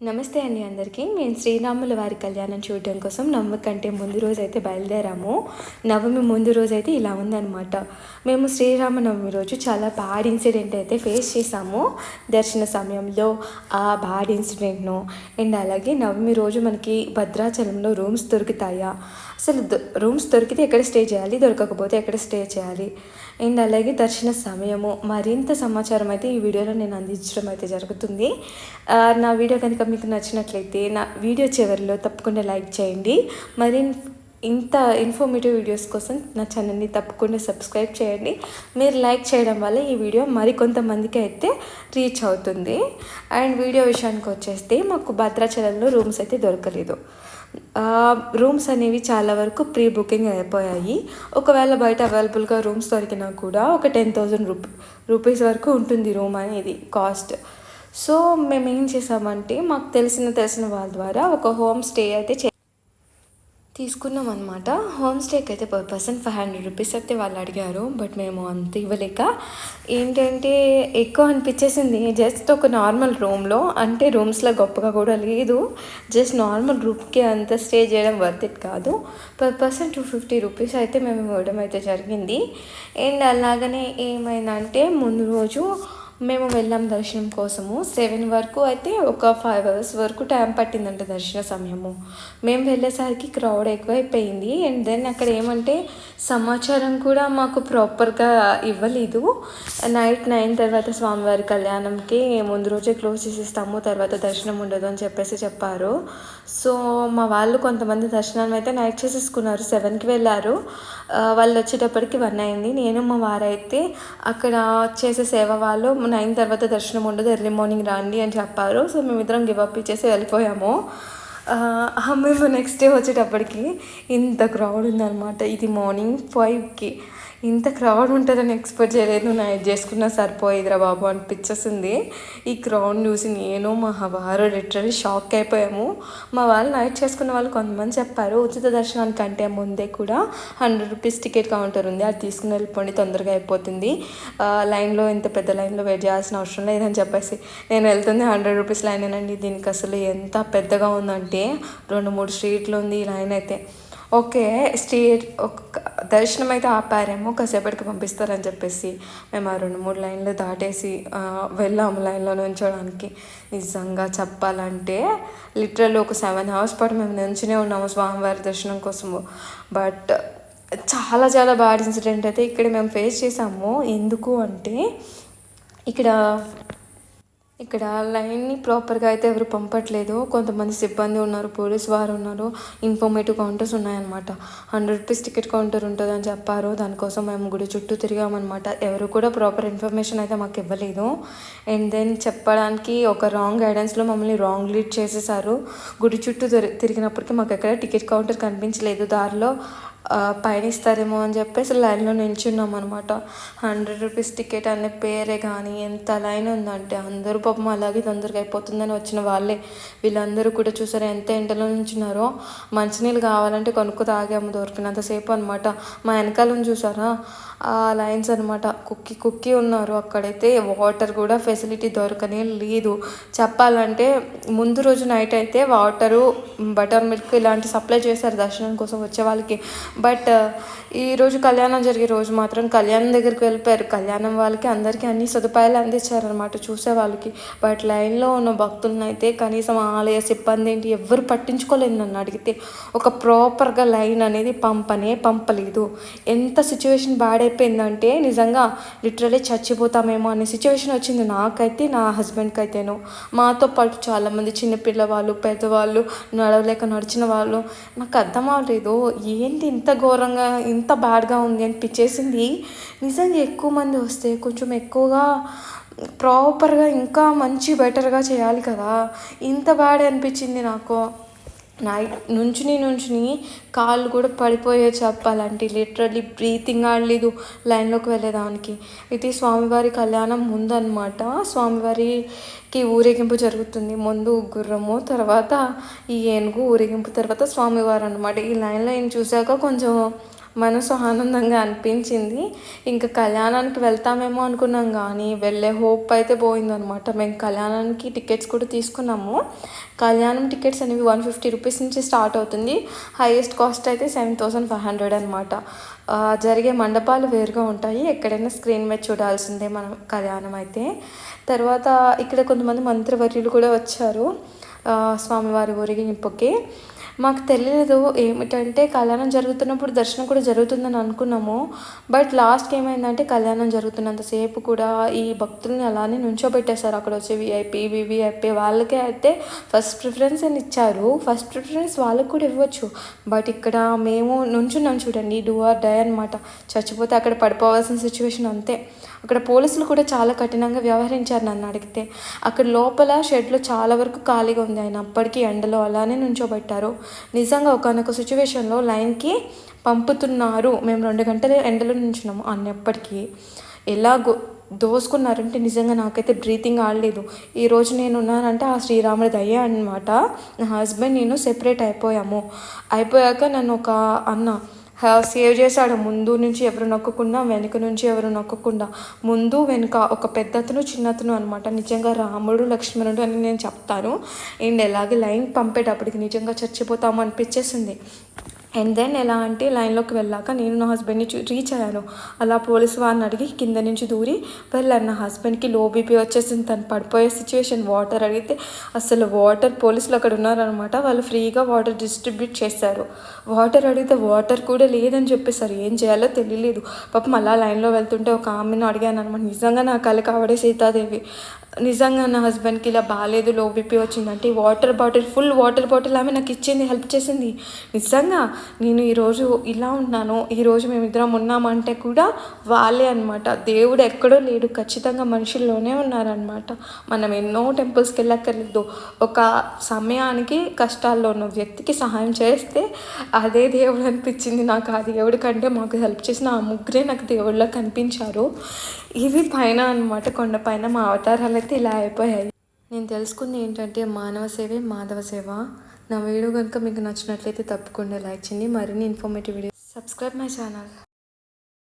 నమస్తే అండి అందరికీ. మేము శ్రీరాముల వారి కళ్యాణం చూడటం కోసం నవమి కంటే ముందు రోజు అయితే బయలుదేరాము. నవమి ముందు రోజు అయితే ఇలా ఉందన్నమాట. మేము శ్రీరామ నవమి రోజు చాలా బ్యాడ్ ఇన్సిడెంట్ అయితే ఫేస్ చేసాము. దర్శన సమయంలో ఆ బ్యాడ్ ఇన్సిడెంట్ను అండ్ అలాగే నవమి రోజు మనకి భద్రాచలంలో రూమ్స్ దొరుకుతాయా? అసలు రూమ్స్ దొరికితే ఎక్కడ స్టే చేయాలి? దొరకకపోతే ఎక్కడ స్టే చేయాలి? అండ్ అలాగే దర్శన సమయము. మరింత సమాచారం అయితే ఈ వీడియోలో నేను అందించడం అయితే జరుగుతుంది. నా వీడియో కనుక మీకు నచ్చినట్లయితే నా వీడియో చివరిలో తప్పకుండా లైక్ చేయండి. మరి ఇంత ఇన్ఫర్మేటివ్ వీడియోస్ కోసం నా ఛానల్ని తప్పకుండా సబ్స్క్రైబ్ చేయండి. మీరు లైక్ చేయడం వల్ల ఈ వీడియో మరికొంతమందికి అయితే రీచ్ అవుతుంది. అండ్ వీడియో విషయానికి వచ్చేస్తే మాకు భద్రాచలంలో రూమ్స్ అయితే దొరకలేదు. రూమ్స్ అనేవి చాలా వరకు ప్రీ బుకింగ్ అయిపోయాయి. ఒకవేళ బయట అవైలబుల్గా రూమ్స్ దొరికినా కూడా ఒక టెన్ థౌజండ్ రూపీ రూపీస్ వరకు ఉంటుంది రూమ్ అనేది కాస్ట్. సో మేము ఏం చేసామంటే మాకు తెలిసిన తెలిసిన వాళ్ళ ద్వారా ఒక హోమ్ స్టే అయితే చే తీసుకున్నాం అనమాట హోమ్ స్టేకి అయితే per person five hundred rupees అయితే వాళ్ళు అడిగారు బట్ మేము అంత ఇవ్వలేక. ఏంటంటే ఎక్కువ అనిపించేసింది జస్ట్ ఒక నార్మల్ రూమ్లో అంటే రూమ్స్లో గొప్పగా కూడా లేదు. జస్ట్ నార్మల్ రూమ్కి అంత స్టే చేయడం వర్త్ ఇట్ కాదు. Per person two fifty rupees అయితే మేము ఇవ్వడం అయితే జరిగింది. అండ్ అలాగనే ఏమైందంటే ముందు రోజు మేము వెళ్ళాం దర్శనం కోసము. సెవెన్ వరకు అయితే ఒక ఫైవ్ అవర్స్ వరకు టైం పట్టిందంట దర్శన సమయము. మేము వెళ్ళేసరికి క్రౌడ్ ఎక్కువైపోయింది. అండ్ దెన్ అక్కడ ఏమంటే సమాచారం కూడా మాకు ప్రాపర్గా ఇవ్వలేదు. నైట్ నైన్ తర్వాత స్వామివారి కళ్యాణంకి ముందు రోజే క్లోజ్ చేసేస్తాము తర్వాత దర్శనం ఉండదు అని చెప్పేసి చెప్పారు. సో మా వాళ్ళు కొంతమంది దర్శనం అయితే నైట్ చేసేసుకున్నారు. సెవెన్కి వెళ్ళారు. వాళ్ళు వచ్చేటప్పటికి వన్ అయింది. నేను మా వారైతే అక్కడ చేసే సేవ వాళ్ళు నైన్ తర్వాత దర్శనం ఉండదు ఎర్లీ మార్నింగ్ రండి అని చెప్పారు. సో మేమిద్దరం గివప్ ఇచ్చేసి వెళ్ళిపోయాము. మేము నెక్స్ట్ డే వచ్చేటప్పటికి ఇంత క్రౌడ్ ఉందన్నమాట. ఇది మార్నింగ్ ఫైవ్కి ఇంత క్రౌడ్ ఉంటుందని ఎక్స్పెక్ట్ చేయలేదు. నైట్ చేసుకున్నా సరిపోయేదిరా బాబు అనిపించేసింది. ఈ క్రౌడ్ చూసి నేను మా వారు లిటరలీ షాక్ అయిపోయాము. మా వాళ్ళు నైట్ చేసుకున్న వాళ్ళు కొంతమంది చెప్పారు ఉచిత దర్శనానికి అంటే ముందే కూడా హండ్రెడ్ రూపీస్ టికెట్ కౌంటర్ ఉంది. అది తీసుకుని వెళ్ళిపోండి తొందరగా అయిపోతుంది. లైన్లో ఇంత పెద్ద లైన్లో వెయిట్ చేయాల్సిన అవసరం లేదని చెప్పేసి నేను వెళ్తుంది హండ్రెడ్ రూపీస్ లైన్ అండి దీనికి అసలు ఎంత పెద్దగా ఉందంటే రెండు మూడు స్ట్రీట్లు ఉంది ఈ లైన్ అయితే. ఓకే స్ట్రీట్ ఒక దర్శనం అయితే ఆపారేమో కాసేపటికి పంపిస్తారని చెప్పేసి మేము ఆ రెండు మూడు లైన్లు దాటేసి వెళ్ళాము లైన్లో నుంచోడానికి. నిజంగా చెప్పాలంటే లిటరల్ ఒక సెవెన్ అవర్స్ పాటు మేము నుంచునే ఉన్నాము స్వామివారి దర్శనం కోసము. బట్ చాలా చాలా బ్యాడ్ ఇన్సిడెంట్ అయితే ఇక్కడ మేము ఫేస్ చేసాము. ఎందుకు అంటే ఇక్కడ ఇక్కడ లైన్ని ప్రాపర్గా అయితే ఎవరు పంపట్లేదు. కొంతమంది సిబ్బంది ఉన్నారు పోలీస్ వారు ఉన్నారు. ఇన్ఫర్మేటివ్ కౌంటర్స్ ఉన్నాయన్నమాట. హండ్రెడ్ రూపీస్ టికెట్ కౌంటర్ ఉంటుందని చెప్పారు. దానికోసం మేము గుడి చుట్టూ తిరిగామన్నమాట. ఎవరు కూడా ప్రాపర్ ఇన్ఫర్మేషన్ అయితే మాకు ఇవ్వలేదు. అండ్ దెన్ చెప్పడానికి ఒక రాంగ్ గైడెన్స్లో మమ్మల్ని రాంగ్ లీడ్ చేసేసారు. గుడి చుట్టూ తిరిగినప్పటికీ మాకు ఎక్కడ టికెట్ కౌంటర్ కనిపించలేదు. దారిలో పైన ఇస్తారేమో అని చెప్పేసి లైన్లో నిల్చున్నాం అనమాట హండ్రెడ్ రూపీస్ టికెట్ అనే పేరే కానీ ఎంత లైన్ ఉందంటే అందరూ పాపం అలాగే తొందరగా అయిపోతుందని వచ్చిన వాళ్ళే. వీళ్ళందరూ కూడా చూసారా ఎంత ఎండలో నిల్చున్నారో. మంచినీళ్ళు కావాలంటే కొనుక్కు తాగాము దొరికినంతసేపు అనమాట మా వెనకాలను చూసారా? లైన్స్ అనమాట కుక్కి కుక్కి ఉన్నారు. అక్కడైతే వాటర్ కూడా ఫెసిలిటీ దొరకనే లేదు. చెప్పాలంటే ముందు రోజు నైట్ అయితే వాటరు బటర్ మిల్క్ ఇలాంటి సప్లై చేశారు దర్శనం కోసం వచ్చే వాళ్ళకి. బట్ ఈరోజు కళ్యాణం జరిగే రోజు మాత్రం కళ్యాణం దగ్గరికి వెళ్ళిపోయారు. కళ్యాణం వాళ్ళకి అందరికీ అన్ని సదుపాయాలు అందించారనమాట చూసే వాళ్ళకి. బట్ లైన్లో ఉన్న భక్తులను అయితే కనీసం ఆలయ సిబ్బంది ఏంటి ఎవ్వరు పట్టించుకోలేదు నన్ను అడిగితే. ఒక ప్రాపర్గా లైన్ అనేది పంపనే పంపలేదు. ఎంత సిచ్యువేషన్ బాడే అయిపోయిందంటే నిజంగా లిటరలీ చచ్చిపోతామేమో అనే సిచ్యువేషన్ వచ్చింది. నాకైతే నా హస్బెండ్కి అయితేను మాతో పాటు చాలామంది చిన్నపిల్ల వాళ్ళు పెద్దవాళ్ళు నడవలేక నడిచిన వాళ్ళు నాకు అర్థం అవ్వలేదు. ఏంటి ఇంత ఘోరంగా ఇంత బ్యాడ్గా ఉంది అనిపించేసింది? నిజంగా ఎక్కువ మంది వస్తే కొంచెం ఎక్కువగా ప్రాపర్గా ఇంకా మంచి బెటర్గా చేయాలి కదా. ఇంత బ్యాడ్ అనిపించింది నాకు. నైట్ నుంచుని నుంచుని కాళ్ళు కూడా పడిపోయే చెప్పాలంటే. లిటరలీ బ్రీతింగ్ ఆడలేదు లైన్లోకి వెళ్ళేదానికి. ఇది స్వామివారి కళ్యాణం ముందనమాట స్వామివారికి ఊరేగింపు జరుగుతుంది. ముందు గుర్రము తర్వాత ఈ ఏనుగు ఊరేగింపు తర్వాత స్వామివారు అనమాట ఈ లైన్లో ఏం చూశాక కొంచెం మనసు ఆనందంగా అనిపించింది. ఇంకా కళ్యాణానికి వెళ్తామేమో అనుకున్నాం కానీ వెళ్ళే హోప్ అయితే పోయిందనమాట. మేము కళ్యాణానికి టికెట్స్ కూడా తీసుకున్నాము. కళ్యాణం టికెట్స్ అనేవి వన్ ఫిఫ్టీ రూపీస్ నుంచి స్టార్ట్ అవుతుంది. హైయెస్ట్ కాస్ట్ అయితే సెవెన్ థౌసండ్ ఫైవ్ హండ్రెడ్ అనమాట. జరిగే మండపాలు వేరుగా ఉంటాయి. ఎక్కడైనా స్క్రీన్ మీద చూడాల్సిందే మనం కళ్యాణం అయితే. తర్వాత ఇక్కడ కొంతమంది మంత్రివర్యులు కూడా వచ్చారు. ఆ, స్వామివారి ఊరేగింపుకి మాకు తెలియదు ఏమిటంటే కళ్యాణం జరుగుతున్నప్పుడు దర్శనం కూడా జరుగుతుందని అనుకున్నాము. బట్ లాస్ట్కి ఏమైందంటే కళ్యాణం జరుగుతున్నంతసేపు కూడా ఈ భక్తుల్ని అలానే నుంచోబెట్టేశారు. అక్కడ వచ్చే విఐపి వివిఐపి వాళ్ళకే అయితే ఫస్ట్ ప్రిఫరెన్స్ అని ఇచ్చారు. ఫస్ట్ ప్రిఫరెన్స్ వాళ్ళకు కూడా ఇవ్వచ్చు. బట్ ఇక్కడ మేము నుంచున్నాం చూడండి. డూ ఆర్ డై అనమాట చచ్చిపోతే అక్కడ పడిపోవాల్సిన సిచ్యువేషన్ అంతే. అక్కడ పోలీసులు కూడా చాలా కఠినంగా వ్యవహరించారు నన్ను అడిగితే. అక్కడ లోపల షెడ్లో చాలా వరకు ఖాళీగా ఉంది. ఆయన అప్పటికి ఎండలో అలానే నుంచోబెట్టారు. నిజంగా ఒకనొక సిచ్యువేషన్లో లైన్కి పంపుతున్నారు. మేము రెండు గంటలు ఎండలో నుంచున్నాము. అన్నప్పటికీ ఎలా గో దోసుకున్నారంటే నిజంగా నాకైతే బ్రీతింగ్ ఆడలేదు. ఈరోజు నేను ఉన్నానంటే ఆ శ్రీరాముడి దయ్య అనమాట నా హస్బెండ్ నేను సెపరేట్ అయిపోయాము. అయిపోయాక నన్ను ఒక అన్న సేవ్ చేశాడు. ముందు నుంచి ఎవరు నొక్కకుండా వెనుక నుంచి ఎవరు నొక్కకుండా. ముందు వెనుక ఒక పెద్దతను చిన్నతను అనమాట నిజంగా రాముడు లక్ష్మణుడు అని నేను చెప్తాను. అండ్ ఎలాగే లైన్ పంపేటప్పటికి నిజంగా చచ్చిపోతాము అనిపించేసింది. అండ్ దెన్ ఎలా అంటే లైన్లోకి వెళ్ళాక నేను నా హస్బెండ్ని రీచ్ అయ్యాను. అలా పోలీస్ వారిని అడిగి కింద నుంచి దూరి వెళ్ళాను. నా హస్బెండ్కి లో బీపీ వచ్చేసింది. తను పడిపోయే సిచ్యువేషన్ వాటర్ అడిగితే అసలు వాటర్ పోలీసులు అక్కడ ఉన్నారనమాట వాళ్ళు ఫ్రీగా వాటర్ డిస్ట్రిబ్యూట్ చేశారు. వాటర్ అడిగితే వాటర్ కూడా లేదని చెప్పేసారు ఏం చేయాలో తెలియలేదు. పాపం అలా లైన్లో వెళ్తుంటే ఒక ఆమెను అడిగాను అనమాట నిజంగా నా కళ కావడే సీతాదేవి. నిజంగా నా హస్బెండ్కి ఇలా బాగాలేదు లో బీపీ వచ్చిందంటే ఈ water bottle full water bottle ఆమె నాకు ఇచ్చింది హెల్ప్ చేసింది. నిజంగా నేను ఈరోజు ఇలా ఉన్నాను ఈరోజు మేమిద్దరం ఉన్నామంటే కూడా వాళ్ళే అనమాట దేవుడు ఎక్కడో లేడు ఖచ్చితంగా మనుషుల్లోనే ఉన్నారనమాట మనం ఎన్నో టెంపుల్స్కి వెళ్ళక్కర్లేదు. ఒక సమయానికి కష్టాల్లో ఉన్న వ్యక్తికి సహాయం చేస్తే అదే దేవుడు అనిపించింది నాకు. ఆ దేవుడి కంటే మాకు హెల్ప్ చేసిన ఆ ముగ్గురే నాకు దేవుళ్ళ కనిపించారు. ఇది పైన అనమాట కొండపైన మా అవతారాలు అయితే ఇలా అయిపోయాయి. నేను తెలుసుకుంది ఏంటంటే మానవ సేవే మాధవ సేవ. నా వీడియో కనుక మీకు నచ్చినట్లయితే తప్పకుండా లైక్ చేయండి. మరిన్ని informative video subscribe my channel.